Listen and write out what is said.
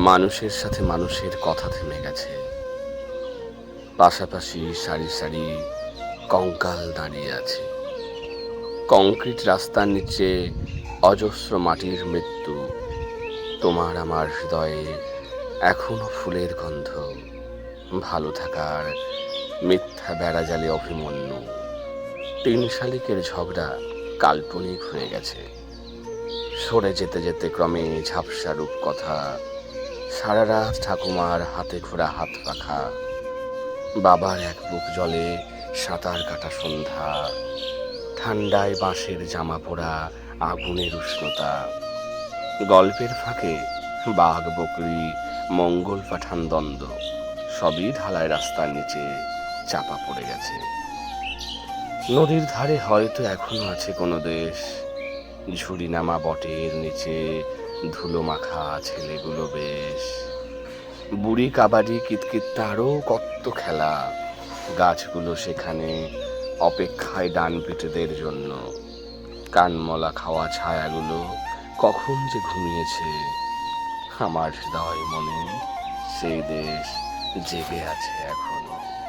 মানুষের সাথে মানুষের কথা থেমে গেছে। পাশাপাশি সারি সারি কঙ্কাল দাঁড়িয়ে আছে। কংক্রিট রাস্তার নিচে অজস্র মাটির মৃত্যু। তোমার আমার হৃদয়ে এখনও ফুলের গন্ধ। ভালো থাকার মিথ্যা বেড়াজালে অভিমন্যু। তিন শালিকের ঝগড়া কাল্পনিক হয়ে গেছে। সরে যেতে যেতে ক্রমে ঝাপসা রূপ কথা সারা রাত ঠাকুমার হাতে ঘোরা হাত পাখা বাবার এক বুক জলে সাঁতার কাটা সন্ধ্যা, ঠান্ডায় বাঁশের জামা পরা আগুনের উষ্ণতা, গল্পের ফাঁকে বাঘ, বকরি, মঙ্গল পাঠান দ্বন্দ্ব, সবই ঢালাই রাস্তার নিচে চাপা পড়ে গেছে। নদীর ধারে হয়তো এখনও আছে কোনো দেশ, ঝুড়ি নামা বটের নিচে ধুলো মাখা ছেলেগুলো বেশ। বুড়ি কাবাডি কিতকিতটা তারও কত খেলা। গাছগুলো সেখানে অপেক্ষায় ডান পিটেদের জন্য। কানমলা খাওয়া ছায়াগুলো কখন যে ঘুমিয়েছে। আমার হৃদয় মনে সেই দেশ জেগে আছে এখনও।